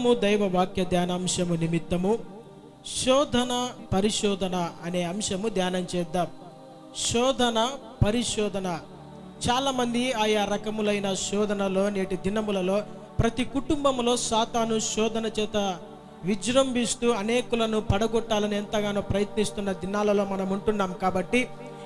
దినము దైవ వాక్య ధ్యానాంశము నిమిత్తము శోధన పరిశోధన అనే అంశము ధ్యానం చేద్దాం. శోధన పరిశోధన. చాలామంది ఆయా రకములైన శోధనలో నేటి దినములలో ప్రతి కుటుంబములో సాతాను శోధన చేత విజృంభిస్తూ అనేకులను పడగొట్టాలని ఎంతగానో ప్రయత్నిస్తున్న దినాలలో మనం ఉంటున్నాం కాబట్టి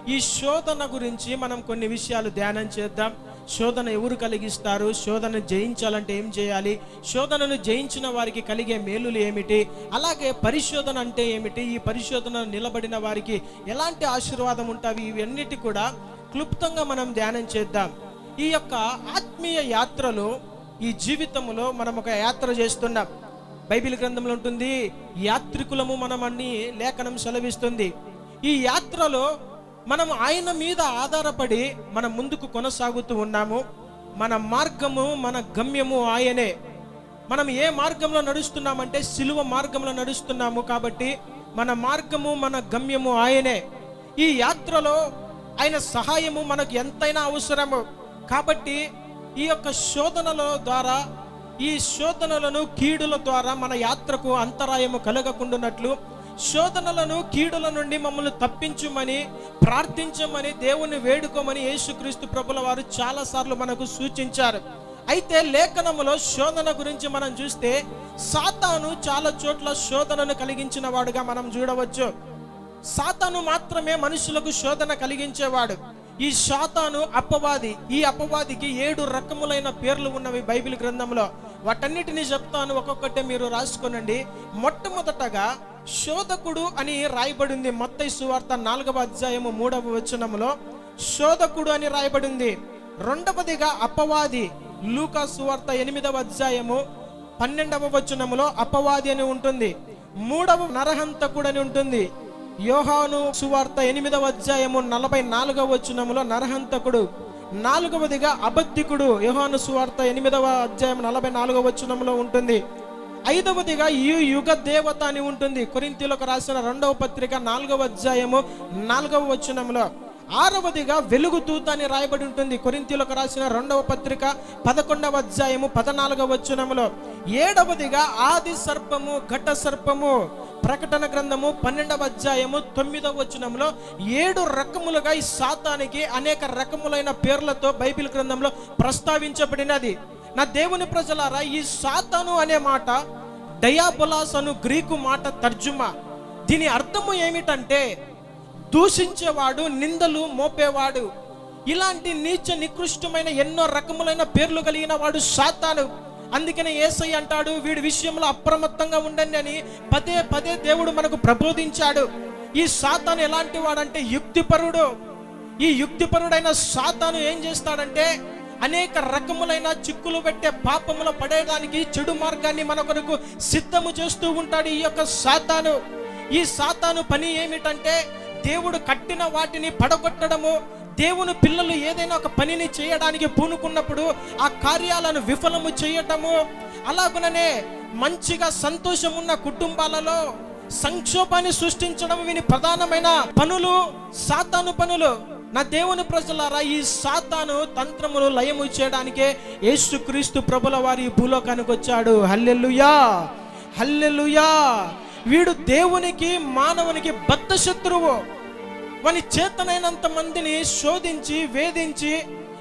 ఈ శోధన గురించి మనం కొన్ని విషయాలు ధ్యానం చేద్దాం. శోధన ఎవరు కలిగిస్తారు? శోధన జయించాలంటే ఏం చేయాలి? శోధనను జయించిన వారికి కలిగే మేలులు ఏమిటి? అలాగే పరిశోధన అంటే ఏమిటి? ఈ పరిశోధన నిలబడిన వారికి ఎలాంటి ఆశీర్వాదం ఉంటాయి ఇవన్నిటి కూడా క్లుప్తంగా మనం ధ్యానం చేద్దాం. ఈ యొక్క ఆత్మీయ యాత్రలో ఈ జీవితంలో మనం ఒక యాత్ర చేస్తున్నాం. బైబిల్ గ్రంథంలో ఉంటుంది యాత్రికులము మనం అన్ని లేఖనం సెలవిస్తుంది. ఈ యాత్రలో మనం ఆయన మీద ఆధారపడి మనం ముందుకు కొనసాగుతూ ఉన్నాము. మన మార్గము మన గమ్యము ఆయనే. మనం ఏ మార్గంలో నడుస్తున్నామంటే సిలువ మార్గంలో నడుస్తున్నాము కాబట్టి మన మార్గము మన గమ్యము ఆయనే. ఈ యాత్రలో ఆయన సహాయము మనకు ఎంతైనా అవసరము. కాబట్టి ఈ యొక్క శోధనల ద్వారా ఈ శోధనలను కీడుల ద్వారా మన యాత్రకు అంతరాయము కలగకుండానట్లు శోధనలను కీడుల నుండి మమ్మల్ని తప్పించుమని ప్రార్థించమని దేవుని వేడుకోమని యేసుక్రీస్తు ప్రభుల వారు చాలాసార్లు మనకు సూచించారు. అయితే లేఖనములో శోధన గురించి మనం చూస్తే సాతాను చాలా చోట్ల శోధనను కలిగించిన వాడుగా మనం చూడవచ్చు. సాతాను మాత్రమే మనుషులకు శోధన కలిగించేవాడు. ఈ సాతాను అపవాది ఈ అపవాదికి ఏడు రకములైన పేర్లు ఉన్నవి బైబిల్ గ్రంథంలో. వాటన్నిటిని చెప్తాను ఒక్కొక్కటే మీరు రాసుకోనండి. మొట్టమొదటగా శోధకుడు అని రాయబడింది మత్తయి సువార్త నాలుగవ అధ్యాయము మూడవ వచనములో. శోధకుడు అని రాయబడింది. రెండవదిగా అపవాది. లూకా సువార్త ఎనిమిదవ అధ్యాయము పన్నెండవ వచనములో అపవాది అని ఉంటుంది. మూడవ నరహంతకుడు అని ఉంటుంది. యోహాను సువార్త ఎనిమిదవ అధ్యాయము నలభై నాలుగవ వచనములో నరహంతకుడు. నాలుగవదిగా అబద్ధికుడు. యోహాను సువార్త ఎనిమిదవ అధ్యాయం నలభై నాలుగవ వచనంలో ఉంటుంది. ఐదవదిగా ఈ యుగ దేవత అని ఉంటుంది. కొరింతీలకు రాసిన రెండవ పత్రిక నాలుగవ అధ్యాయము నాలుగవ వచనంలో ఆరవదిగా వెలుగుతూత అని రాయబడి ఉంటుంది. కొరింతీలకు రాసిన రెండవ పత్రిక పదకొండవ అధ్యాయము పదనాలుగవ వచనములో ఏడవదిగా ఆది సర్పము ఘట సర్పము ప్రకటన గ్రంథము పన్నెండవ అధ్యాయము తొమ్మిదవ వచనంలో ఏడు రకములుగా ఈ సాతానికి అనేక రకములైన పేర్లతో బైబిల్ గ్రంథంలో ప్రస్తావించబడినది. నా దేవుని ప్రజలారా ఈ సాతాను అనే మాట డయాబులాస్ అను గ్రీకు మాట తర్జుమా. దీని అర్థము ఏమిటంటే దూషించేవాడు నిందలు మోపేవాడు. ఇలాంటి నీచ నికృష్టమైన ఎన్నో రకములైన పేర్లు కలిగిన వాడు సాతాను. అందుకనే ఏసై అంటాడు వీడి విషయంలో అప్రమత్తంగా ఉండండి అని పదే పదే దేవుడు మనకు ప్రబోధించాడు. ఈ సాతాను ఎలాంటి వాడంటే యుక్తిపరుడు. ఈ యుక్తిపరుడైన సాతాను ఏం చేస్తాడంటే అనేక రకములైన చిక్కులు పెట్టే పాపములో పడేయడానికి చెడు మార్గాన్ని మన కొరకు సిద్ధము చేస్తూ ఉంటాడు ఈ యొక్క సాతాను. ఈ సాతాను పని ఏమిటంటే దేవుడు కట్టిన వాటిని పడగొట్టడము. దేవుని పిల్లలు ఏదైనా ఒక పనిని చేయడానికి పూనుకున్నప్పుడు ఆ కార్యాలను విఫలము చేయటము. అలాగుననే మంచిగా సంతోషం ఉన్న కుటుంబాలలో సంక్షోభాన్ని సృష్టించడం వీని ప్రధానమైన పనులు సాతాను పనులు. నా దేవుని ప్రజలారా ఈ సాతాను తంత్రమును లయము చేయడానికే యేసుక్రీస్తు ప్రభుల వారి భూలోకానికి వచ్చాడు. హల్లెలుయా! హల్లెలుయా! వీడు దేవునికి మానవునికి బద్ధ శత్రువు వాని చేతనైనంత మందిని శోధించి వేధించి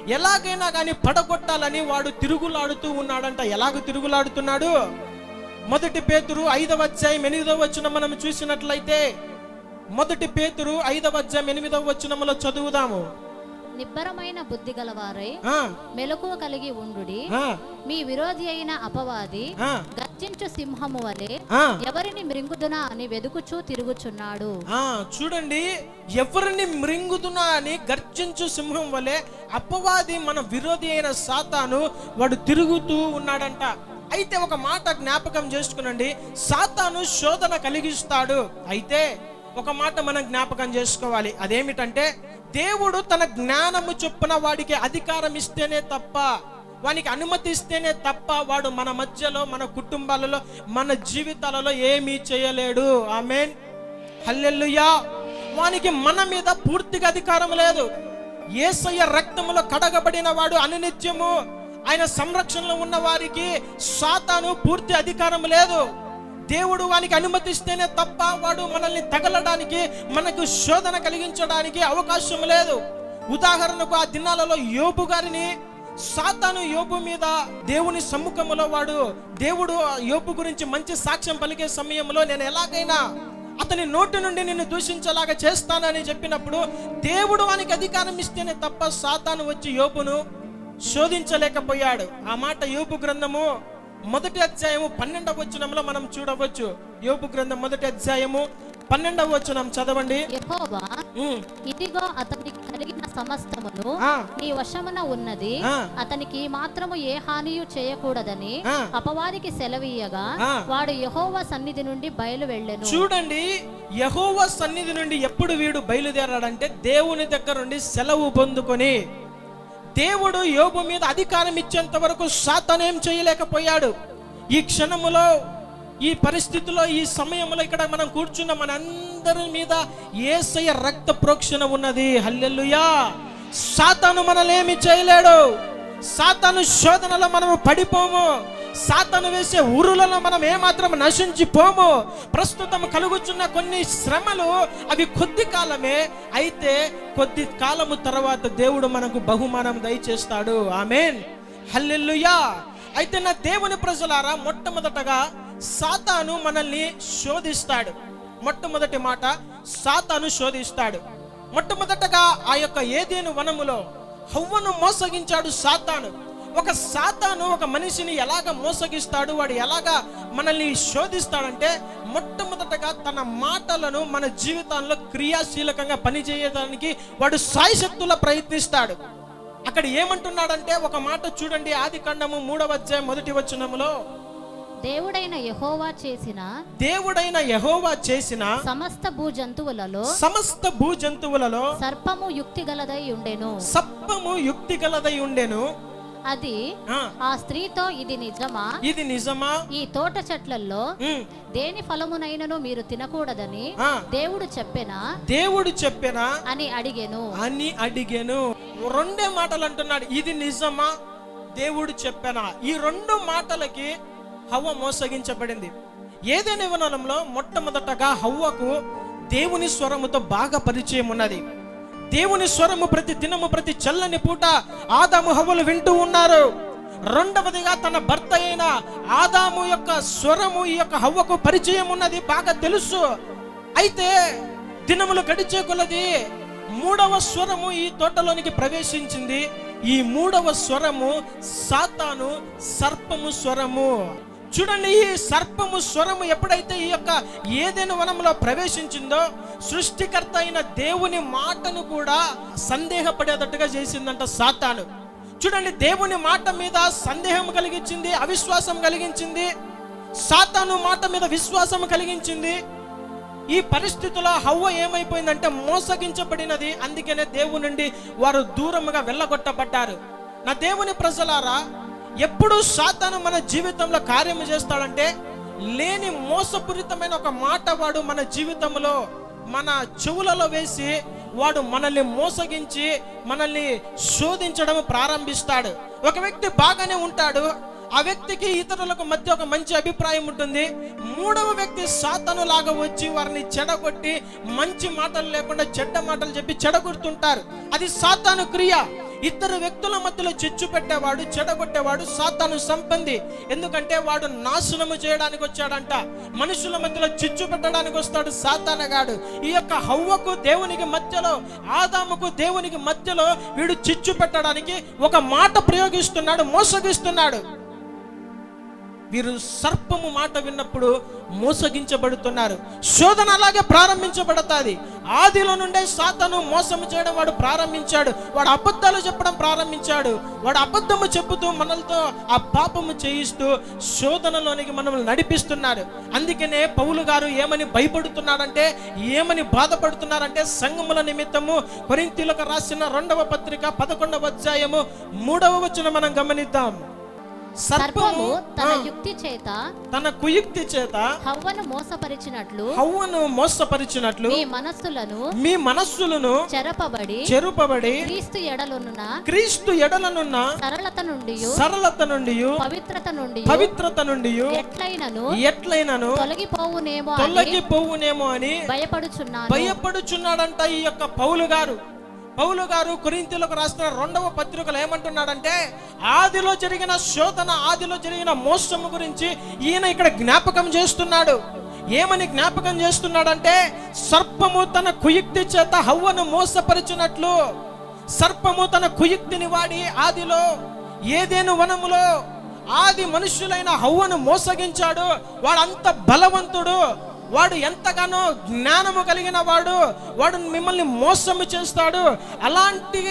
ఎలాగైనా కానీ పడగొట్టాలని వాడు తిరుగులాడుతూ ఉన్నాడంట. ఎలాగ తిరుగులాడుతున్నాడు? మొదటి పేతురు ఐదవ అధ్యాయం ఎనిమిదవ వచ్చిన మనం చూసినట్లయితే మొదటి పేతురు ఐదవ అధ్యాయం ఎనిమిదవ వచనములో చదువుదాము. నిబ్బరమైన బుద్ధి గలవారై మెలకువ కలిగి ఉండుడి. మీ విరోధి అయిన అపవాది గర్జించు సింహము వలె. ఎవరిని మృంగుదునా అని వెదుకుచూ తిరుగుచున్నాడు. చూడండి ఎవరిని మృంగుతున్నా అని గర్జించు సింహం వలె అపవాది మన విరోధి అయిన సాతాను వాడు తిరుగుతూ ఉన్నాడంట. అయితే ఒక మాట జ్ఞాపకం చేసుకునండి సాతాను శోధన కలిగిస్తాడు. అయితే ఒక మాట మనం జ్ఞాపకం చేసుకోవాలి. అదేమిటంటే దేవుడు తన జ్ఞానము చొప్పున వాడికి అధికారం ఇస్తేనే తప్ప వానికి అనుమతి ఇస్తేనే తప్ప వాడు మన మధ్యలో మన కుటుంబాలలో మన జీవితాలలో ఏమీ చేయలేడు. ఆమెన్. హల్లెల్లుయా వానికి మన మీద పూర్తిగా అధికారం లేదు. ఏసయ్య రక్తములో కడగబడిన వాడు అనునిత్యము. ఆయన సంరక్షణలో ఉన్న వారికి సాతాను పూర్తి అధికారం లేదు. దేవుడు వానికి అనుమతిస్తేనే తప్ప వాడు మనల్ని తగలడానికి మనకు శోధన కలిగించడానికి అవకాశం లేదు. ఉదాహరణకు ఆ దినాలలో యోబు గారిని సాతాను యోబు మీద దేవుని సమ్ముఖములో వాడు దేవుడు ఆ యోబు గురించి మంచి సాక్ష్యం పలికే సమయంలో నేను ఎలాగైనా అతని నోటి నుండి నిన్ను దూషించేలాగా చేస్తానని చెప్పినప్పుడు దేవుడు వానికి అధికారం ఇస్తేనే తప్ప సాతాను వచ్చి యోబును శోధించలేకపోయాడు. ఆ మాట యోబు గ్రంథము మొదటి అధ్యాయము పన్నెండవ వచనంలో మనం చూడవచ్చు యోబు గ్రంథం మొదటి అధ్యాయము పన్నెండవ వచనం చదవండి ఇదిగో అతనికి కలిగిన సమస్తమును నీ వశమున ఉన్నది. అతనికి మాత్రము ఏ హానియు చేయకూడదని. అపవాదికి సెలవీయగా. వాడు యెహోవా సన్నిధి నుండి బయలు వెళ్ళెను చూడండి యహోవా సన్నిధి నుండి ఎప్పుడు వీడు బయలుదేరాడంటే దేవుని దగ్గర నుండి సెలవు పొందుకొని దేవుడు యోబు మీద అధికారం ఇచ్చేంత వరకు ఏం చేయలేకపోయాడు. ఈ క్షణములో ఈ పరిస్థితిలో ఈ సమయంలో ఇక్కడ మనం కూర్చున్న మనందరి మీద ఏసయ రక్త ప్రోక్షణ ఉన్నది. హల్లెల్లుయా సాతాను మనల్ని చేయలేడు. సాతాను శోధనలో మనము పడిపోము. సాతాను వేసే ఉరులలో మనం ఏమాత్రం నశించిపోము. ప్రస్తుతం కలుగుచున్న కొన్ని శ్రమలు అవి కొద్ది కాలమే అయితే కొద్ది కాలము తర్వాత దేవుడు మనకు బహుమానం దయచేస్తాడు. ఆమెన్. హల్లెల్లుయా అయితే నా దేవుని ప్రజలారా మొట్టమొదటగా సాతాను మనల్ని శోధిస్తాడు. మొట్టమొదటి మాట సాతాను శోధిస్తాడు. మొట్టమొదటగా ఆ యొక్క ఏదేను వనములో హవ్వను మోసగించాడు సాతాను. ఒక సాతాను ఒక మనిషిని ఎలాగ మోసగిస్తాడు? వాడు ఎలాగ మనల్ని శోధిస్తాడంటే మొట్టమొదటగా తన మాటలను మన జీవితాల్లో క్రియాశీలకంగా పనిచేయడానికి వాడు సాయశక్తుల ప్రయత్నిస్తాడు. అక్కడ ఏమంటున్నాడంటే ఒక మాట చూడండి ఆది కాండము మూడవ అధ్యాయం మొదటి వచనములో. దేవుడైన యెహోవా చేసిన దేవుడైన యహోవా చేసిన సమస్త భూజంతువులలో సమస్త భూజంతువులలో సర్పము యుక్తి గలదై ఉండెను. సప్పము యుక్తి గలదై ఉండెను. అది ఆ, స్త్రీతో ఇది నిజమా? ఇది నిజమా? ఈ తోట చెట్లల్లో ఉమ్, దేని ఫలమునైనను మీరు తినకూడదని దేవుడు చెప్పెనా? దేవుడు చెప్పినా? అని అడిగెను. అని అడిగాను. రెండే మాటలు అంటున్నాడు ఇది నిజమా? దేవుడు చెప్పానా? ఈ రెండు మాటలకి హవ్వ మోసగించబడింది. ఏదైనా వనంలో మొట్టమొదటగా హవ్వకు దేవుని స్వరముతో బాగా పరిచయం ఉన్నది. దేవుని స్వరము ప్రతి దినము ప్రతి చల్లని పూట ఆదాము హవ్వలు వింటూ ఉన్నారు. రెండవదిగా తన భర్త అయిన ఆదాము యొక్క స్వరము ఈ యొక్క హవ్వకు పరిచయం ఉన్నది బాగా తెలుసు. అయితే దినములు గడిచే కొలది మూడవ స్వరము ఈ తోటలోనికి ప్రవేశించింది. ఈ మూడవ స్వరము సాతాను సర్పము స్వరము. చూడండి ఈ సర్పము స్వరము ఎప్పుడైతే ఈ యొక్క ఏదైనా వనంలో ప్రవేశించిందో సృష్టికర్త అయిన దేవుని మాటను కూడా సందేహపడేటట్టుగా చేసిందంట సాతాను. చూడండి దేవుని మాట మీద సందేహం కలిగించింది అవిశ్వాసం కలిగించింది సాతాను మాట మీద విశ్వాసం కలిగించింది. ఈ పరిస్థితిలో హవ్వ ఏమైపోయిందంటే మోసగించబడినది. అందుకనే దేవుని నుండి వారు దూరముగా వెళ్ళగొట్టబడ్డారు. నా దేవుని ప్రజలారా ఎప్పుడు సాతాను మన జీవితంలో కార్యం చేస్తాడంటే లేని మోసపూరితమైన ఒక మాట వాడు మన జీవితంలో మన చెవులలో వేసి వాడు మనల్ని మోసగించి మనల్ని శోధించడం ప్రారంభిస్తాడు. ఒక వ్యక్తి బాగానే ఉంటాడు ఆ వ్యక్తికి ఇతరులకు మధ్య ఒక మంచి అభిప్రాయం ఉంటుంది. మూడవ వ్యక్తి సాతను లాగా వచ్చి వారిని చెడగొట్టి మంచి మాటలు లేకుండా చెడ్డ మాటలు చెప్పి చెడగొడుతుంటారు. అది సాతాను క్రియ. ఇద్దరు వ్యక్తుల మధ్యలో చిచ్చు పెట్టేవాడు చెడగొట్టేవాడు సాతాను సంపంది. ఎందుకంటే వాడు నాశనము చేయడానికి వచ్చాడంట. మనుషుల మధ్యలో చిచ్చు పెట్టడానికి వస్తాడు సాతానగాడు. ఈ యొక్క హవ్వకు దేవునికి మధ్యలో ఆదాముకు దేవునికి మధ్యలో వీడు చిచ్చు పెట్టడానికి ఒక మాట ప్రయోగిస్తున్నాడు మోసగిస్తున్నాడు. వీరు సర్పము మాట విన్నప్పుడు మోసగించబడుతున్నారు. శోధన అలాగే ప్రారంభించబడతాది. ఆదిలో నుండే సాతను మోసము చేయడం వాడు ప్రారంభించాడు. వాడు అబద్ధాలు చెప్పడం ప్రారంభించాడు. వాడు అబద్ధము చెబుతూ మనలతో ఆ పాపము చేయిస్తూ శోధనలోనికి మనల్ని నడిపిస్తున్నాడు అందుకనే పౌలు గారు ఏమని భయపడుతున్నాడంటే ఏమని బాధపడుతున్నారంటే సంగముల నిమిత్తము కొరింతీలకు రాసిన రెండవ పత్రిక పదకొండవ అధ్యాయము మూడవ వచనం మనం గమనిద్దాం. సర్పము తన యుక్తి చేత తన కుయుక్తి చేత హవ్వను మోసపరిచినట్లు హవ్వను మోసపరిచినట్లు మీ మనస్సులను మీ మనస్సులను చెరపబడి చెరుపబడి క్రీస్తు ఎడలున్న క్రీస్తు ఎడలనున్న సరళత నుండి సరళత నుండి పవిత్రత నుండి పవిత్రత నుండి ఎట్లయినను ఎట్లయినను తొలగిపోవునేమో తొలగిపోవునేమో అని భయపడుచున్నాను. భయపడుచున్నాడంట ఈ యొక్క పౌలు గారు. పౌలు గారు కొరింతలకు రాసిన రెండవ పత్రికలు ఏమంటున్నాడంటే ఆదిలో జరిగిన శోధన ఆదిలో జరిగిన మోసము గురించి ఈయన ఇక్కడ జ్ఞాపకం చేస్తున్నాడు. ఏమని జ్ఞాపకం చేస్తున్నాడంటే సర్పము తన కుయుక్తి చేత హవ్వను మోసపరిచినట్లు సర్పము తన కుయుక్తిని వాడి ఆదిలో ఏదేను వనములో ఆది మనుష్యులైన హవ్వను మోసగించాడు వాడంత బలవంతుడు వాడు ఎంతగానో జ్ఞానము కలిగిన వాడు వాడు మిమ్మల్ని మోసము చేస్తాడు. అలాంటి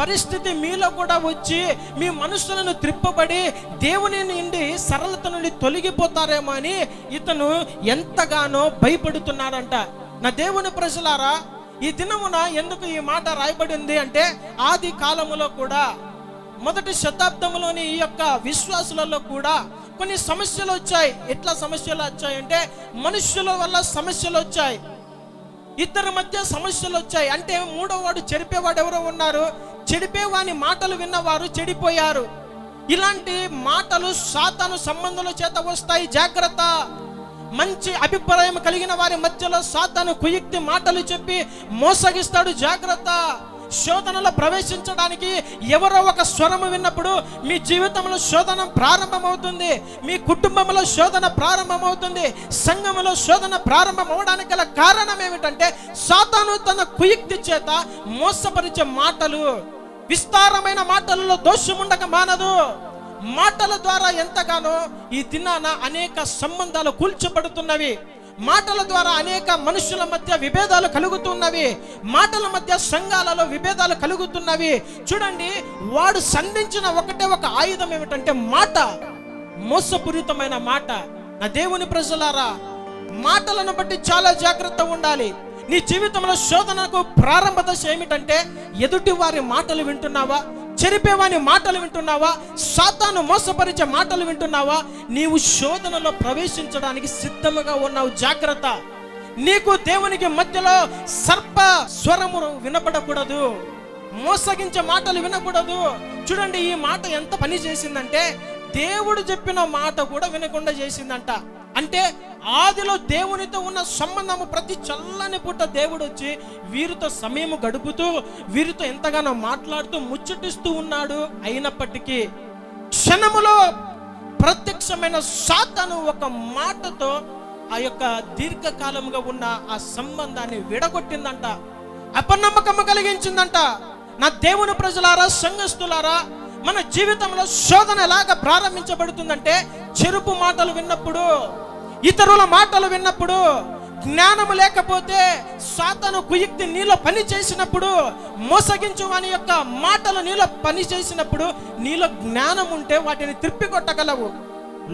పరిస్థితి మీలో కూడా వచ్చి మీ మనసులను త్రిప్పబడి దేవుని నుండి సరళత నుండి తొలగిపోతారేమో అని ఇతను ఎంతగానో భయపడుతున్నాడంట. నా దేవుని ప్రజలారా ఈ దినమున ఎందుకు ఈ మాట రాయబడింది అంటే ఆది కాలములో కూడా మొదటి శతాబ్దంలోని ఈ యొక్క విశ్వాసులలో కూడా కొన్ని సమస్యలు వచ్చాయి. ఎట్లా సమస్యలు వచ్చాయంటే మనుషుల వల్ల సమస్యలు వచ్చాయి. ఇద్దరి మధ్య సమస్యలు వచ్చాయి. అంటే మూడో వాడు చెడిపేవాడు ఎవరో ఉన్నారు. చెడిపేవాని మాటలు విన్నవారు చెడిపోయారు. ఇలాంటి మాటలు సాతాను సంబంధుల చేత వస్తాయి. జాగ్రత్త. మంచి అభిప్రాయం కలిగిన వారి మధ్యలో సాతాను కుయుక్తి మాటలు చెప్పి మోసగిస్తాడు. జాగ్రత్త. శోధనలో ప్రవేశించడానికి ఎవరో ఒక స్వరము విన్నప్పుడు మీ జీవితంలో శోధన ప్రారంభమవుతుంది. మీ కుటుంబంలో శోధన ప్రారంభమవుతుంది. సంఘములో శోధన ప్రారంభం అవడానికి గల కారణం ఏమిటంటే సాతాను తన కుయుక్తి చేత మోసపరిచే మాటలు. విస్తారమైన మాటలలో దోషముండక మానదు. మాటల ద్వారా ఎంతగానో ఈ దినాన అనేక సంబంధాలు కూల్చబడుతున్నవి. మాటల ద్వారా అనేక మనుషుల మధ్య విభేదాలు కలుగుతున్నవి. మాటల మధ్య సంఘాలలో విభేదాలు కలుగుతున్నవి. చూడండి వాడు సంధించిన ఒకటే ఒక ఆయుధం ఏమిటంటే మాట. మోసపూరితమైన మాట. నా దేవుని ప్రజలారా మాటలను బట్టి చాలా జాగ్రత్త ఉండాలి. నీ జీవితంలో శోధనకు ప్రారంభ దశ ఏమిటంటే ఎదుటి వారి మాటలు వింటున్నావా? చెరిపేవాని మాటలు వింటున్నావా? సాతాను మోసపరిచే మాటలు వింటున్నావా? నీవు శోధనలో ప్రవేశించడానికి సిద్ధముగా ఉన్నావు. జాగ్రత్త. నీకు దేవునికి మధ్యలో సర్ప స్వరము వినపడకూడదు. మోసగించే మాటలు వినకూడదు. చూడండి ఈ మాట ఎంత పని చేసిందంటే దేవుడు చెప్పిన మాట కూడా వినకుండా చేసిందంట. అంటే ఆదిలో దేవునితో ఉన్న సంబంధము ప్రతి చల్లని పూట దేవుడు వచ్చి వీరితో సమయం గడుపుతూ వీరితో ఎంతగానో మాట్లాడుతూ ముచ్చటిస్తూ ఉన్నాడు. అయినప్పటికీ క్షణములో ప్రత్యక్షమైన సాతను ఒక మాటతో ఆ యొక్క దీర్ఘకాలముగా ఉన్న ఆ సంబంధాన్ని విడగొట్టిందంట. అపనమ్మకము కలిగించిందంట. నా దేవుని ప్రజలారా సంఘస్థులారా మన జీవితంలో శోధన ఎలాగ ప్రారంభించబడుతుందంటే చెరుపు మాటలు విన్నప్పుడు ఇతరుల మాటలు విన్నప్పుడు జ్ఞానం లేకపోతే సాతను కుయుక్తి నీలో పని చేసినప్పుడు మోసగించు వాని యొక్క మాటలు నీలో పని చేసినప్పుడు నీలో జ్ఞానం ఉంటే వాటిని త్రిప్పికొట్టగలవు.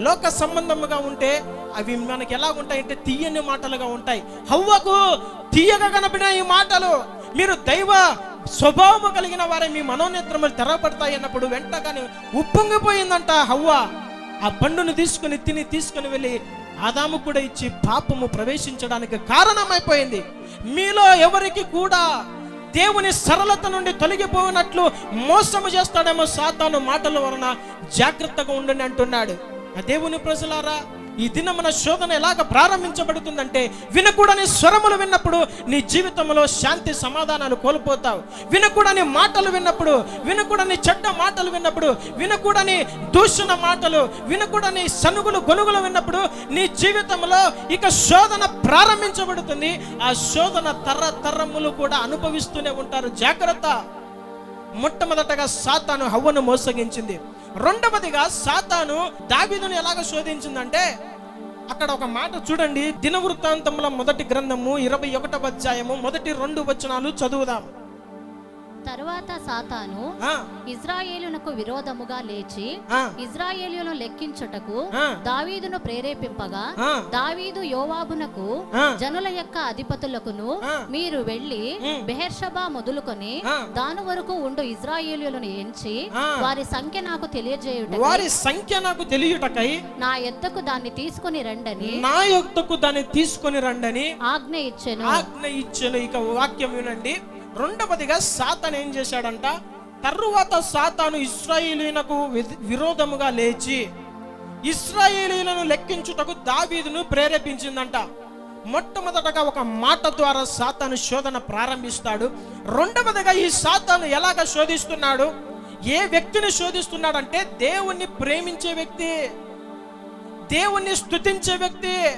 లోక సంబంధముగా ఉంటే అవి మనకి ఎలా ఉంటాయంటే తీయని మాటలుగా ఉంటాయి. హవ్వకు తీయగా కనబడిన ఈ మాటలు మీరు దైవ స్వభావము కలిగిన వారే మీ మనోనేత్రములు తెరవబడతాయి అన్నప్పుడు వెంటగానే ఉప్పొంగిపోయిందంట హవ్వ. ఆ పండును తీసుకుని తిని తీసుకుని వెళ్ళి ఆదాము కూడా ఇచ్చి పాపము ప్రవేశించడానికి కారణమైపోయింది. మీలో ఎవరికి కూడా దేవుని సరళత నుండి తొలగిపోయినట్లు మోసము చేస్తాడేమో సాతాను మాటల వలన జాగ్రత్తగా ఉండండి అంటున్నాడు. ఆ దేవుని ప్రజలారా ఈ దినమున శోధన ఎలాగ ప్రారంభించబడుతుందంటే వినకూడని స్వరములు విన్నప్పుడు నీ జీవితంలో శాంతి సమాధానాలు కోల్పోతావు. వినకూడని మాటలు విన్నప్పుడు వినకూడని చెడ్డ మాటలు విన్నప్పుడు వినకూడని దూషణ మాటలు వినకూడని సనుగులు గొనుగులు విన్నప్పుడు నీ జీవితంలో ఇక శోధన ప్రారంభించబడుతుంది. ఆ శోధన తర్ర తర్రములు కూడా అనుభవిస్తూనే ఉంటారు. జాగ్రత్త! మొట్టమొదటగా సాతాను హవ్వను మోసగించింది. రెండవదిగా సాతాను దావీదును ఎలాగ శోధించిందంటే అక్కడ ఒక మాట చూడండి దినవృత్తాంతముల మొదటి గ్రంథము ఇరవై ఒకటవ అధ్యాయము మొదటి రెండు వచనాలు చదువుదాం. తరువాత సాతాను ఇజ్రాయేలునకు విరోధముగా లేచి ఇజ్రాయేలును లెక్కించుటకు. దావీదును ప్రేరేపింపగా దావీదు యోవాబునకు. జనుల యొక్క అధిపతులకును. మీరు వెళ్ళి. బెహెర్షబా మొదలుకొని. దాని వరకు ఉండు ఇజ్రాయేలులను ఎంచి. వారి సంఖ్య నాకు తెలియజేయుట వారి సంఖ్య నాకు తెలియుటకై నా ఎద్దకు దాన్ని తీసుకొని రండని నా యొక్కకు దాన్ని తీసుకొని రండని ఆజ్ఞ ఇచ్చెను ఆజ్ఞ ఇచ్చెను ఇక వాక్యం వినండి రెండవదిగా సాతాన్ ఏం చేశాడంట? తరువాత సాతాను ఇస్రాయేలీనకు వి- విరోధముగా లేచి ఇస్రాయేలీలను లెక్కించుటకు దావీదును ప్రేరేపించిందంట. మొట్టమొదటగా ఒక మాట ద్వారా సాతాను శోధన ప్రారంభిస్తాడు. రెండవదిగా ఈ సాతాను ఎలాగ శోధిస్తున్నాడు? ఏ వ్యక్తిని శోధిస్తున్నాడంటే దేవుణ్ణి ప్రేమించే వ్యక్తి దేవుణ్ణి స్తుతించే వ్యక్తి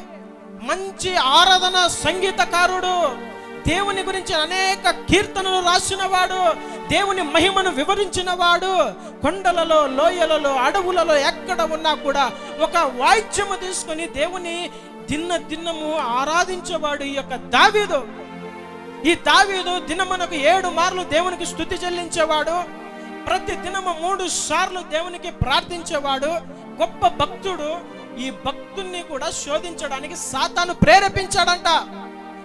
మంచి ఆరాధన సంగీతకారుడు దేవుని గురించి అనేక కీర్తనలు రాసినవాడు దేవుని మహిమను వివరించినవాడు కొండలలో లోయలలో అడవులలో ఎక్కడ ఉన్నా కూడా ఒక వాయిద్యము తీసుకొని దేవుని దిన్న దిన్నము ఆరాధించేవాడు ఈ యొక్క దావీదు. ఈ దావీదు దినమునకు ఏడు మార్లు దేవునికి స్థుతి చెల్లించేవాడు ప్రతి దినము మూడు సార్లు దేవునికి ప్రార్థించేవాడు గొప్ప భక్తుడు. ఈ భక్తుణ్ణి కూడా శోధించడానికి సాతాను ప్రేరేపించాడంట.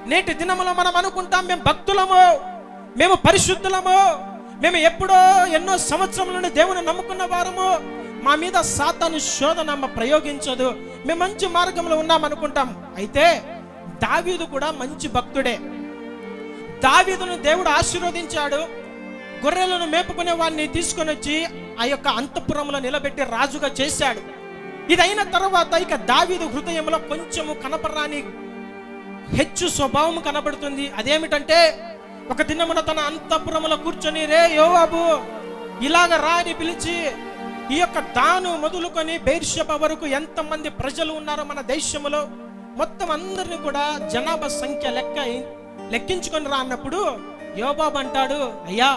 నేటి దినములో మనం అనుకుంటాం మేము భక్తులము మేము పరిశుద్ధులము మేము ఎప్పుడో ఎన్నో సంవత్సరముల నుండి దేవుని నమ్ముకున్న వారము. మా మీద సాతాను శోధన ప్రయోగించదు. మేము మంచి మార్గంలో ఉన్నాం అనుకుంటాం. అయితే దావీదు కూడా మంచి భక్తుడే. దావీదును దేవుడు ఆశీర్వదించాడు. గొర్రెలను మేపుకునే వాడిని తీసుకొని వచ్చి ఆ యొక్క అంతఃపురంలో నిలబెట్టి రాజుగా చేశాడు. ఇది అయిన తర్వాత ఇక దావీదు హృదయంలో కొంచెము కనపరాని హెచ్చు స్వభావం కనబడుతుంది. అదేమిటంటే ఒక దినమున తన అంతఃపురములో కూర్చొని రే యోవాబు ఇలాగ రా అని పిలిచి ఈ యొక్క దాను మొదలుకొని బెయిర్షబ వరకు ఎంతమంది ప్రజలు ఉన్నారో మన దేశంలో మొత్తం అందరిని కూడా జనాభా సంఖ్య లెక్క లెక్కించుకొని రా అన్నప్పుడు యోబాబు అంటాడు అయ్యా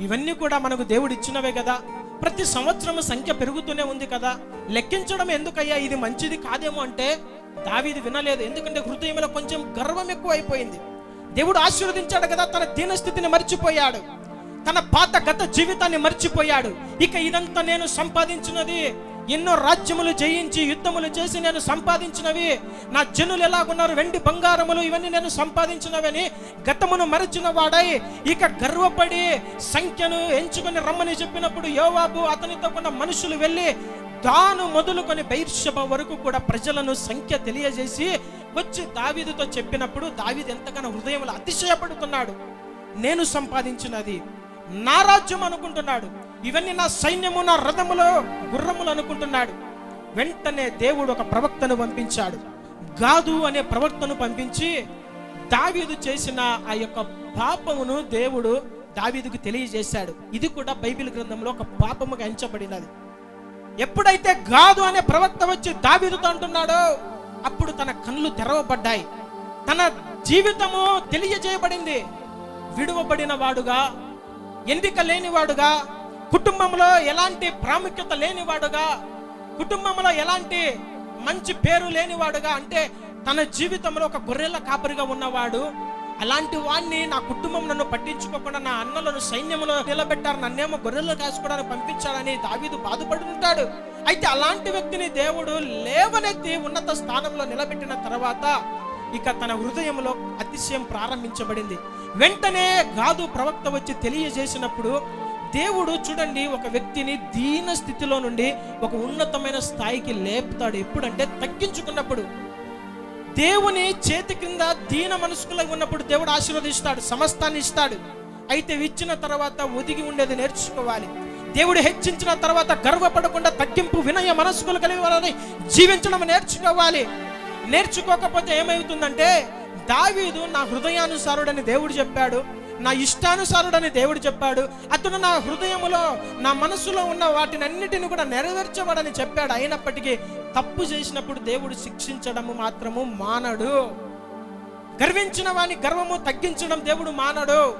ఇవన్నీ కూడా మనకు దేవుడు ఇచ్చినవే కదా. ప్రతి సంవత్సరం సంఖ్య పెరుగుతూనే ఉంది కదా. లెక్కించడం ఎందుకయ్యా? ఇది మంచిది కాదేమో అంటే దావీది వినలేదు. ఎందుకంటే హృదయంలో కొంచెం గర్వం ఎక్కువ అయిపోయింది దేవుడు ఆశీర్వదించాడు కదా తన దీనస్థితిని మర్చిపోయాడు. తన పాత గత జీవితాన్ని మర్చిపోయాడు. ఇక ఇదంతా నేను సంపాదించినది ఎన్నో రాజ్యములు జయించి యుద్ధములు చేసి నేను సంపాదించినవి నా జనులు ఎలాగున్నారు వెండి బంగారములు ఇవన్నీ నేను సంపాదించినవని గతమును మరచిన వాడై ఇక గర్వపడి సంఖ్యను ఎంచుకొని రమ్మని చెప్పినప్పుడు యోవాబు అతనితో ఉన్న మనుషులు వెళ్ళి దాను మొదలుకొని బైర్షభ వరకు కూడా ప్రజలను సంఖ్య తెలియజేసి వచ్చి దావీదుతో చెప్పినప్పుడు దావీదు ఎంతగానో హృదయంలో అతిశయపడుతున్నాడు. నేను సంపాదించినది నా రాజ్యం అనుకుంటున్నాడు. ఇవన్నీ నా సైన్యము నా రథములో గుర్రములు అనుకుంటున్నాడు. వెంటనే దేవుడు ఒక ప్రవక్తను పంపించాడు. గాదు అనే ప్రవక్తను పంపించి దావీదు చేసిన ఆ యొక్క పాపమును దేవుడు దావీదుకు తెలియజేశాడు. ఇది కూడా బైబిల్ గ్రంథంలో ఒక పాపముగా ఎంచబడినది. ఎప్పుడైతే గాదు అనే ప్రవక్త వచ్చి దావీదుతో అంటున్నాడో అప్పుడు తన కళ్ళు తెరవబడ్డాయి. తన జీవితము తెలియజేయబడింది. విడువబడిన వాడుగా ఎంపిక లేనివాడుగా కుటుంబంలో ఎలాంటి ప్రాముఖ్యత లేనివాడుగా కుటుంబంలో ఎలాంటి మంచి పేరు లేనివాడుగా అంటే తన జీవితంలో ఒక గొర్రెల కాపరిగా ఉన్నవాడు అలాంటి వాడిని నా కుటుంబం నన్ను పట్టించుకోకుండా నా అన్నలను సైన్యంలో నిలబెట్టారు. నన్నేమో గొర్రెలు కాసుకోవడానికి పంపించాలని దావీదు బాధపడుతుంటాడు అయితే అలాంటి వ్యక్తిని దేవుడు లేవనెత్తి ఉన్నత స్థానంలో నిలబెట్టిన తర్వాత ఇక తన హృదయంలో అతిశయం ప్రారంభించబడింది. వెంటనే గాదు ప్రవక్త వచ్చి తెలియజేసినప్పుడు దేవుడు చూడండి ఒక వ్యక్తిని దీన స్థితిలో నుండి ఒక ఉన్నతమైన స్థాయికి లేపుతాడు. ఎప్పుడంటే తగ్గించుకున్నప్పుడు. దేవుని చేతి కింద దీన మనసుకులకు ఉన్నప్పుడు దేవుడు ఆశీర్వదిస్తాడు సమస్తాన్ని ఇస్తాడు. అయితే ఇచ్చిన తర్వాత ఒదిగి ఉండేది నేర్చుకోవాలి. దేవుడు హెచ్చించిన తర్వాత గర్వపడకుండా తగ్గింపు వినయ మనస్కులు కలిగి వాళ్ళని జీవించడం నేర్చుకోవాలి. నేర్చుకోకపోతే ఏమవుతుందంటే దావీదు నా హృదయానుసారుడని దేవుడు చెప్పాడు. నా ఇష్టానుసారుడని దేవుడు చెప్పాడు. అతను నా హృదయములో నా మనసులో ఉన్న వాటిని అన్నిటిని కూడా నెరవేర్చవాడని చెప్పాడు. అయినప్పటికీ తప్పు చేసినప్పుడు దేవుడు శిక్షించడము మాత్రము మానడు. గర్వించిన వాని గర్వము తగ్గించడం దేవుడు మానడు.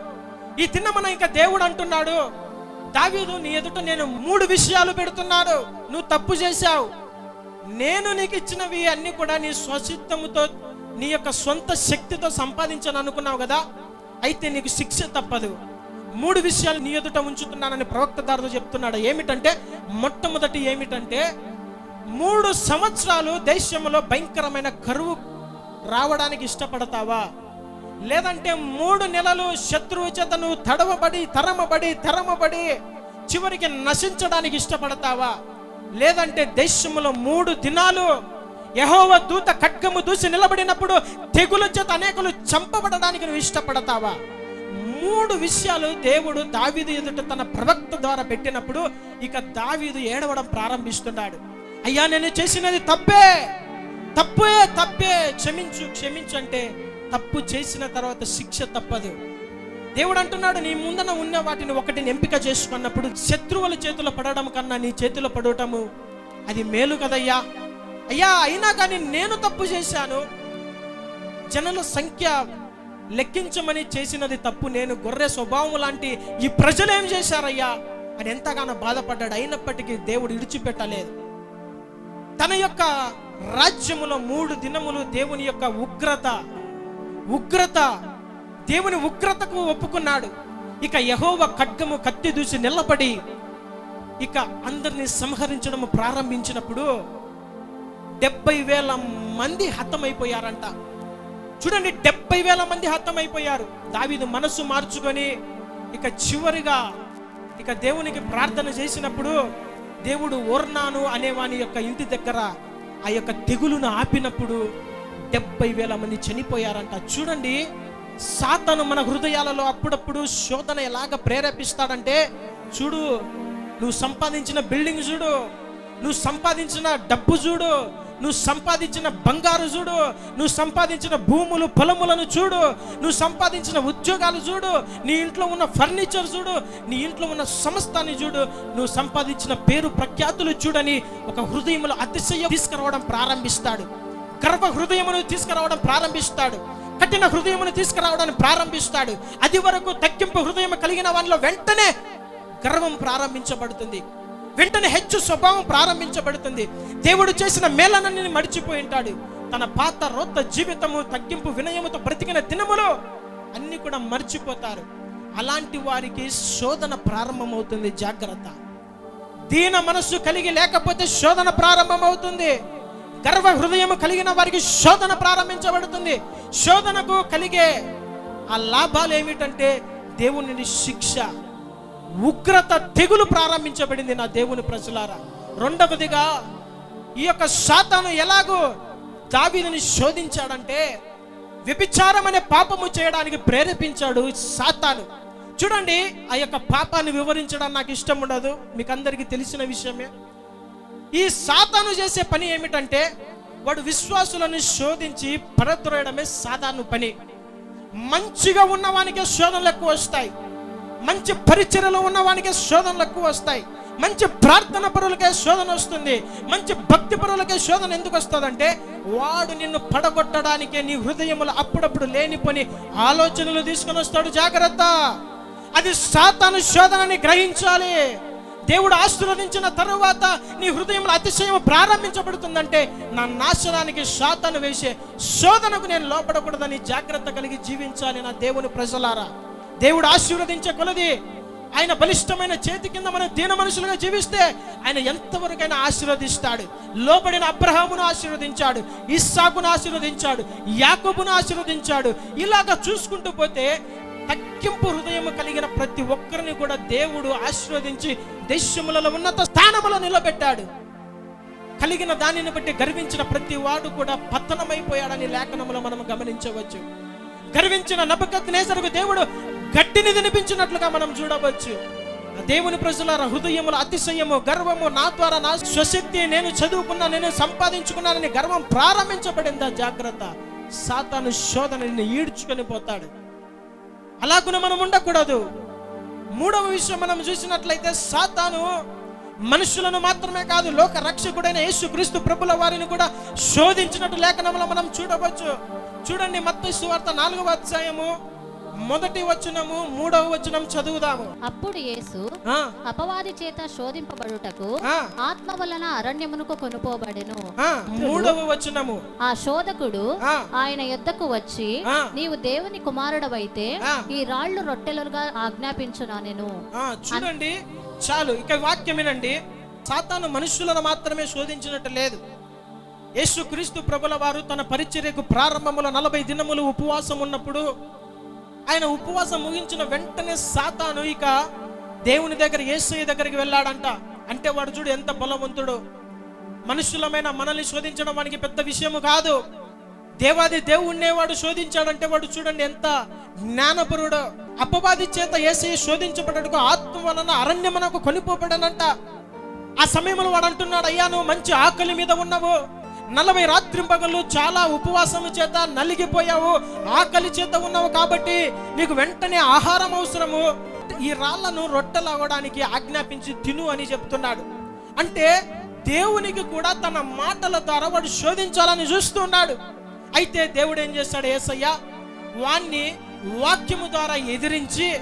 ఈ తిన్నమన ఇంకా దేవుడు అంటున్నాడు దావీదు నీ ఎదుట నేను మూడు విషయాలు పెడుతున్నాను. నువ్వు తప్పు చేశావు. నేను నీకు ఇచ్చినవి అన్ని కూడా నీ స్వచిత్తముతో నీ యొక్క సొంత శక్తితో సంపాదించాను అనుకున్నావు కదా. అయితే నీకు శిక్ష తప్పదు. మూడు విషయాలు నీ ఎదుట ఉంచుతున్నానని ప్రవక్త దారితో చెప్తున్నాడు. ఏమిటంటే మొట్టమొదటి ఏమిటంటే మూడు సంవత్సరాలు దేశంలో భయంకరమైన కరువు రావడానికి ఇష్టపడతావా? లేదంటే మూడు నెలలు శత్రువు చేత నువ్వు తడవబడి తరమబడి తరమబడి చివరికి నశించడానికి ఇష్టపడతావా? లేదంటే దేశంలో మూడు దినాలు యహోవ దూత ఖడ్గము దూసి నిలబడినప్పుడు తెగుల చేత అనేకులు చంపబడడానికి నువ్వు ఇష్టపడతావా? మూడు విషయాలు దేవుడు దావీదు ఎదుట తన ప్రవక్త ద్వారా పెట్టినప్పుడు ఇక దావీదు ఏడవడం ప్రారంభిస్తున్నాడు. అయ్యా నేను చేసినది తప్పే తప్పే తప్పే. క్షమించు క్షమించు అంటే తప్పు చేసిన తర్వాత శిక్ష తప్పదు. దేవుడు అంటున్నాడు నీ ముందన ఉన్న వాటిని ఒకటిని ఎంపిక చేసుకున్నప్పుడు శత్రువుల చేతిలో పడడం కన్నా నీ చేతిలో పడటము అది మేలు కదయ్యా. అయ్యా అయినా కానీ నేను తప్పు చేశాను. జనుల సంఖ్య లెక్కించమని చేసినది తప్పు. నేను గొర్రె స్వభావం లాంటి ఈ ప్రజలు ఏం చేశారయ్యా? అని ఎంతగానో బాధపడ్డాడు. అయినప్పటికీ దేవుడు విడిచిపెట్టలేదు. తన యొక్క రాజ్యములో మూడు దినములు దేవుని యొక్క ఉగ్రత ఉగ్రత దేవుని ఉగ్రతకు ఒప్పుకున్నాడు. ఇక యహోవ ఖడ్గము కత్తి దూసి నిలబడి ఇక అందరిని సంహరించడం ప్రారంభించినప్పుడు డెబ్బై వేల మంది హతమైపోయారంట. చూడండి డెబ్బై వేల మంది హతమైపోయారు. దావీదు మనసు మార్చుకొని ఇక చివరిగా ఇక దేవునికి ప్రార్థన చేసినప్పుడు దేవుడు ఓర్నాను అనేవాని యొక్క ఇంటి దగ్గర ఆ యొక్క తెగులును ఆపినప్పుడు డెబ్బై వేల మంది చనిపోయారంట. చూడండి సాతను మన హృదయాలలో అప్పుడప్పుడు శోధన ఎలాగ ప్రేరేపిస్తాడంటే చూడు నువ్వు సంపాదించిన బిల్డింగ్ చూడు నువ్వు సంపాదించిన డబ్బు చూడు నువ్వు సంపాదించిన బంగారు చూడు నువ్వు సంపాదించిన భూములు పొలములను చూడు నువ్వు సంపాదించిన ఉద్యోగాలు చూడు నీ ఇంట్లో ఉన్న ఫర్నిచర్ చూడు నీ ఇంట్లో ఉన్న సమస్తాన్ని చూడు నువ్వు సంపాదించిన పేరు ప్రఖ్యాతులు చూడని ఒక హృదయంలో అతిశయం తీసుకురావడం ప్రారంభిస్తాడు. గర్వ హృదయమును తీసుకురావడం ప్రారంభిస్తాడు. కఠిన హృదయమును తీసుకురావడానికి ప్రారంభిస్తాడు. అది వరకు తగ్గింపు హృదయం కలిగిన వానిలో వెంటనే గర్వం ప్రారంభించబడుతుంది. వెంటనే హెచ్చు స్వభావం ప్రారంభించబడుతుంది. దేవుడు చేసిన మేళనని మడిచిపోయి ఉంటాడు. తన పాత రొత్త జీవితము తగ్గింపు వినయముతో బ్రతికిన దినములో అన్ని కూడా మర్చిపోతారు. అలాంటి వారికి శోధన ప్రారంభమవుతుంది జాగ్రత్త. దీన మనస్సు కలిగి లేకపోతే శోధన ప్రారంభమవుతుంది. గర్వ హృదయం కలిగిన వారికి శోధన ప్రారంభించబడుతుంది. శోధనకు కలిగే ఆ లాభాలు ఏమిటంటే దేవుని శిక్ష. ఉగ్రత తెగులు ప్రారంభించబడింది నా దేవుని ప్రజలారా. రెండవదిగా ఈ యొక్క శాతాను ఎలాగో దావీదుని శోధించాడంటే వ్యభిచారం అనే పాపము చేయడానికి ప్రేరేపించాడు సాతాను. చూడండి ఆ యొక్క పాపాన్ని వివరించడం నాకు ఇష్టం ఉండదు మీకు అందరికీ తెలిసిన విషయమే. ఈ సాతాను చేసే పని ఏమిటంటే వాడు విశ్వాసులను శోధించి పరద్రోయడమే సాధారణ పని. మంచిగా ఉన్నవానికే శోధనలు ఎక్కువ వస్తాయి. మంచి పరిచయలో ఉన్న వానికి శోధనలు ఎక్కువ వస్తాయి. మంచి ప్రార్థన పరులకే శోధన వస్తుంది. మంచి భక్తి పరులకే శోధన ఎందుకు వస్తుందంటే వాడు నిన్ను పడగొట్టడానికే నీ హృదయములు అప్పుడప్పుడు లేనిపోని ఆలోచనలు తీసుకొని వస్తాడు. జాగ్రత్త. అది సాతాను శోధనని గ్రహించాలి. దేవుడు ఆశీర్వదించిన తరువాత నీ హృదయంలో అతిశయం ప్రారంభించబడుతుందంటే నా నాశనానికి శాతాను వేసే శోధనకు నేను లోపడకూడదని జాగ్రత్త కలిగి జీవించాలి నా దేవుని ప్రజలారా. దేవుడు ఆశీర్వదించే కొలది. ఆయన బలిష్టమైన చేతి కింద మనం దీన మనుషులుగా జీవిస్తే ఆయన ఎంతవరకైనా ఆశీర్వదిస్తాడు. లోబడిన అబ్రహామును ఆశీర్వదించాడు ఇస్సాకును ఆశీర్వదించాడు యాకబును ఆశీర్వదించాడు. ఇలాగా చూసుకుంటూ పోతే తగ్గింపు హృదయం కలిగిన ప్రతి ఒక్కరిని కూడా దేవుడు ఆశీర్వదించి దేశములలో ఉన్నత స్థానములో నిలబెట్టాడు. కలిగిన దానిని బట్టి గర్వించిన ప్రతి వాడు కూడా పతనమైపోయాడని లేఖనములో మనం గమనించవచ్చు. గర్వించిన నబకత్ నేసరకు దేవుడు గడ్డిని తినిపించినట్లుగా మనం చూడవచ్చు. దేవుని ప్రజల హృదయముల అతిశయము గర్వము నా ద్వారా నా స్వశక్తి నేను చదువుకున్నా నేను సంపాదించుకున్నానని గర్వం ప్రారంభించబడిందా? జాగ్రత్త. సాతాను శోధనని ఈడ్చుకొని పోతాడు. అలాగున మనం ఉండకూడదు. మూడవ విషయం మనం చూసినట్లయితే సాతాను మనుషులను మాత్రమే కాదు లోక రక్షకుడైన యేసు క్రీస్తు ప్రభుల వారిని కూడా శోధించినట్టు లేఖనంలో మనం చూడవచ్చు. చూడండి మత్స్సు సువార్త నాలుగవ అధ్యాయము. మొదటి వచనము మూడవ వచనం చదువుదాము. అప్పుడు యేసు అపవాది చేత శోధింపబడుటకు ఆత్మ వలన అరణ్యమునకు కొనుపోబడెను. మూడవ వచనము. ఆ శోధకుడు ఆయన యొద్దకు వచ్చి. నీవు దేవుని కుమారుడవైతే. ఈ రాళ్ళు రొట్టెలుగా ఆజ్ఞాపించునా నేను? చూడండి చాలు ఇక వాక్యం వినండి. సాతాను మనుషులను మాత్రమే శోధించినట్టు లేదు. యేసు క్రీస్తు ప్రభుల వారు తన పరిచర్యకు ప్రారంభములో నలభై దినములు ఉపవాసం ఉన్నప్పుడు ఆయన ఉపవాసం ముగించిన వెంటనే సాతాను ఇక దేవుని దగ్గర యేసయ్య దగ్గరికి వెళ్ళాడంట. అంటే వాడు చూడు ఎంత బలవంతుడు. మనుషులమైన మనల్ని శోధించడం వానికి పెద్ద విషయము కాదు. దేవాది దేవుణ్ణే వాడు శోధించాడంటే వాడు చూడండి ఎంత జ్ఞానపరుడు. అపవాది చేత ఏసయ్య శోధించబడకు ఆత్మ వలన అరణ్యమునకు కొనిపోబడనంట. ఆ సమయంలో వాడు అంటున్నాడు అయ్యా నువ్వు మంచి ఆకలి మీద ఉన్నావు. నలభై రాత్రి పగలు చాలా ఉపవాసము చేత నలిగిపోయావు ఆకలి చేత ఉన్నావు కాబట్టి నీకు వెంటనే ఆహారం అవసరము. ఈ రాళ్ళను రొట్టెలవ్వడానికి ఆజ్ఞాపించి తిను అని చెప్తున్నాడు. అంటే దేవునికి కూడా తన మాటల ద్వారా వాడు శోధించాలని చూస్తున్నాడు. అయితే దేవుడు ఏం చేస్తాడు ఏసయ్య? వాణ్ణి వాక్యము ద్వారా ఎదిరించి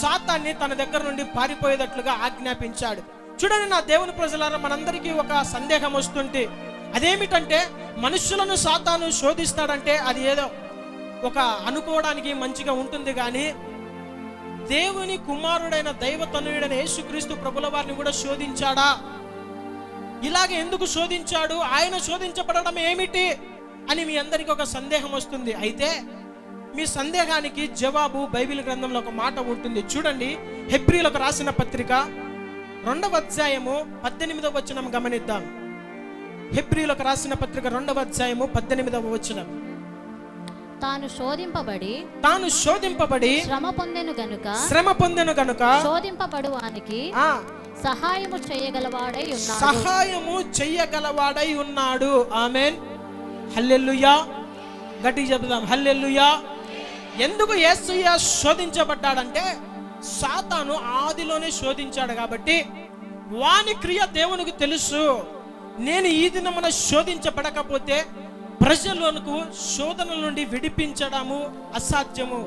శాతాన్ని తన దగ్గర నుండి పారిపోయేటట్లుగా ఆజ్ఞాపించాడు. చూడండి నా దేవుని ప్రజలారా మనందరికీ ఒక సందేహం వస్తుంటే అదేమిటంటే మనుషులను సాతాను శోధిస్తాడంటే అది ఏదో ఒక అనుకోవడానికి మంచిగా ఉంటుంది కానీ దేవుని కుమారుడైన దైవతనుడైన యేసుక్రీస్తు ప్రభుల వారిని కూడా శోధించాడా? ఇలాగ ఎందుకు శోధించాడు? ఆయన శోధించబడడం ఏమిటి? అని మీ అందరికీ ఒక సందేహం వస్తుంది. అయితే మీ సందేహానికి జవాబు బైబిల్ గ్రంథంలో ఒక మాట ఉంటుంది. చూడండి హెబ్రిలకు రాసిన పత్రిక రెండవ అధ్యాయము పద్దెనిమిదవ వచనం గమనిద్దాం. హెబ్రిలకు రాసిన పత్రిక రెండవ అధ్యాయము పద్దెనిమిదవ వచనం. తాను శోధింపబడి తాను శోధింపబడి శ్రమ పొందెను గనుక శ్రమ పొందెను గనుక శోధింపబడువానికి ఆ సహాయము చేయగలవాడై ఉన్నాడు. సహాయము చెయ్యగలవాడై ఉన్నాడు. ఆమెన్. హల్లెల్లుయా గట్టిగా చెప్దాం హల్లెల్లుయా ఎందుకు యేసయ్య శోధించబడ్డాడంటే సాతాను ఆదిలోనే శోధించాడు కాబట్టి వాని క్రియ దేవునికి తెలుసు. నేను ఈ దినమున శోధించబడకపోతే ప్రజలకు శోధనల నుండి విడిపించడము అసాధ్యము.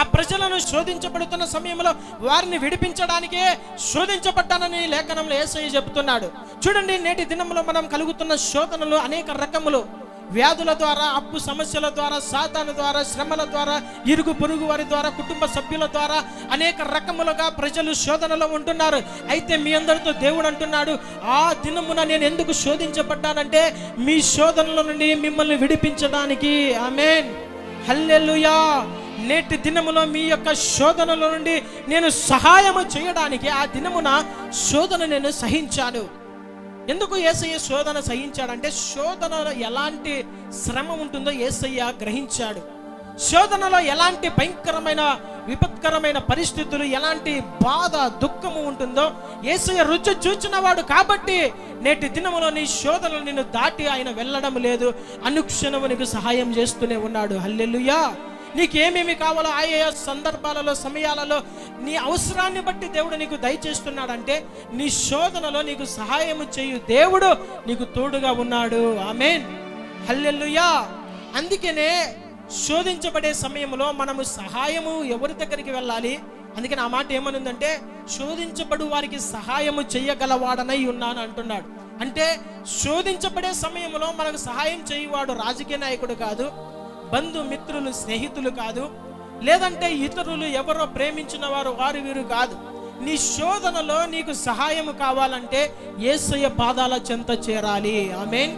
ఆ ప్రజలను శోధించబడుతున్న సమయంలో వారిని విడిపించడానికే శోధించబడ్డానని లేఖనంలో ఏసయ్య చెబుతున్నాడు. చూడండి నేటి దినంలో మనం కలుగుతున్న శోధనలు అనేక రకములు. వ్యాధుల ద్వారా అప్పు సమస్యల ద్వారా సాతాను ద్వారా శ్రమల ద్వారా ఇరుగు పొరుగు వారి ద్వారా కుటుంబ సభ్యుల ద్వారా అనేక రకములుగా ప్రజలు శోధనలో ఉంటున్నారు. అయితే మీ అందరితో దేవుడు అంటున్నాడు ఆ దినమున నేను ఎందుకు శోధించబడ్డానంటే మీ శోధనల నుండి మిమ్మల్ని విడిపించడానికి. ఆమెన్. హల్లెలుయా. నేటి దినములో మీ యొక్క శోధనల నుండి నేను సహాయము చేయడానికి ఆ దినమున శోధన నేను సహించాను. ఎందుకు ఏసయ్య శోధన సహించాడంటే శోధనలో ఎలాంటి శ్రమ ఉంటుందో ఏసయ్య గ్రహించాడు. శోధనలో ఎలాంటి భయంకరమైన విపత్కరమైన పరిస్థితులు ఎలాంటి బాధ దుఃఖము ఉంటుందో ఏసయ్య రుచి చూచినవాడు కాబట్టి నేటి దినములో నీ శోధనలు నిన్ను దాటి ఆయన వెళ్ళడం లేదు. అనుక్షణము నీకు సహాయం చేస్తూనే ఉన్నాడు. హల్లెలుయా! నీకేమేమి కావాలో ఆయా సందర్భాలలో సమయాలలో నీ అవసరాన్ని బట్టి దేవుడు నీకు దయచేస్తున్నాడంటే నీ శోధనలో నీకు సహాయము చేయు దేవుడు నీకు తోడుగా ఉన్నాడు. ఆమెన్. హల్లెల్లుయా అందుకనే శోధించబడే సమయంలో మనము సహాయము ఎవరి దగ్గరికి వెళ్ళాలి? అందుకని ఆ మాట ఏమనుందంటే శోధించబడు వారికి సహాయము చెయ్యగలవాడనై ఉన్నాను అంటున్నాడు. అంటే శోధించబడే సమయంలో మనకు సహాయం చేయవాడు రాజకీయ నాయకుడు కాదు బంధుమిత్రులు స్నేహితులు కాదు లేదంటే ఇతరులు ఎవరో ప్రేమించిన వారు వారు వీరు కాదు. నీ శోధనలో నీకు సహాయం కావాలంటే ఏసయ్య పాదాల చెంత చేరాలి. ఆమెన్.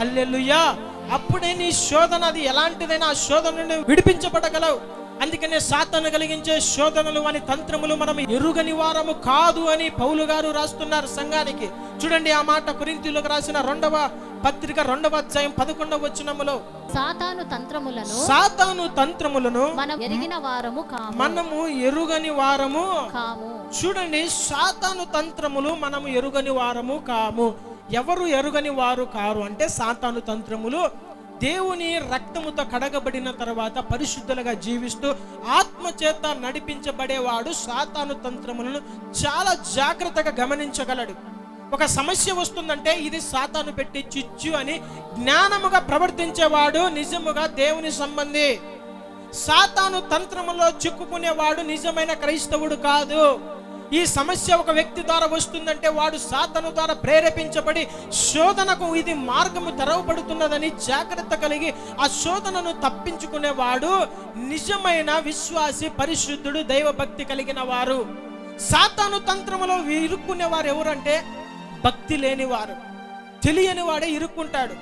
హల్లెలుయా. అప్పుడే నీ శోధన అది ఎలాంటిదైనా ఆ శోధన నుండి విడిపించబడగలవు. అందుకనే సాతను కలిగించే శోధనలు అని తంత్రములు మనం ఎరుగని వారము కాదు అని పౌలు గారు రాస్తున్నారు సంఘానికి. చూడండి ఆ మాట కొరింథీయులకు రాసిన రెండవ పత్రిక రెండవ అధ్యాయం పదకొండవ వచనములో సాతాను తంత్రములను సాతాను తంత్రములను మనం ఎరిగిన వారము కాము. మనము ఎరుగని వారము కాము. చూడండి సాతాను తంత్రములు మనము ఎరుగని వారము కాము. ఎవరు ఎరుగని వారు కారు అంటే సాతాను తంత్రములు. దేవుని రక్తముతో కడగబడిన తర్వాత పరిశుద్ధులుగా జీవిస్తూ ఆత్మ చేత నడిపించబడేవాడు సాతాను తంత్రములను చాలా జాగ్రత్తగా గమనించగలడు. ఒక సమస్య వస్తుందంటే ఇది సాతాను పెట్టి చిచ్చు అని జ్ఞానముగా ప్రవర్తించేవాడు నిజముగా దేవుని సంబంధి. సాతాను తంత్రములో చిక్కుకునేవాడు నిజమైన క్రైస్తవుడు కాదు. ఈ సమస్య ఒక వ్యక్తి ద్వారా వస్తుందంటే వాడు సాతను ద్వారా ప్రేరేపించబడి శోధనకు ఇది మార్గము తెరవబడుతున్నదని జాగ్రత్త కలిగి ఆ శోధనను తప్పించుకునేవాడు నిజమైన విశ్వాసి పరిశుద్ధుడు దైవభక్తి కలిగిన వారు. సాతాను తంత్రములో ఇరుక్కునేవారు ఎవరంటే భక్తి లేనివారు తెలియని వాడే ఇరుక్కుంటాడు.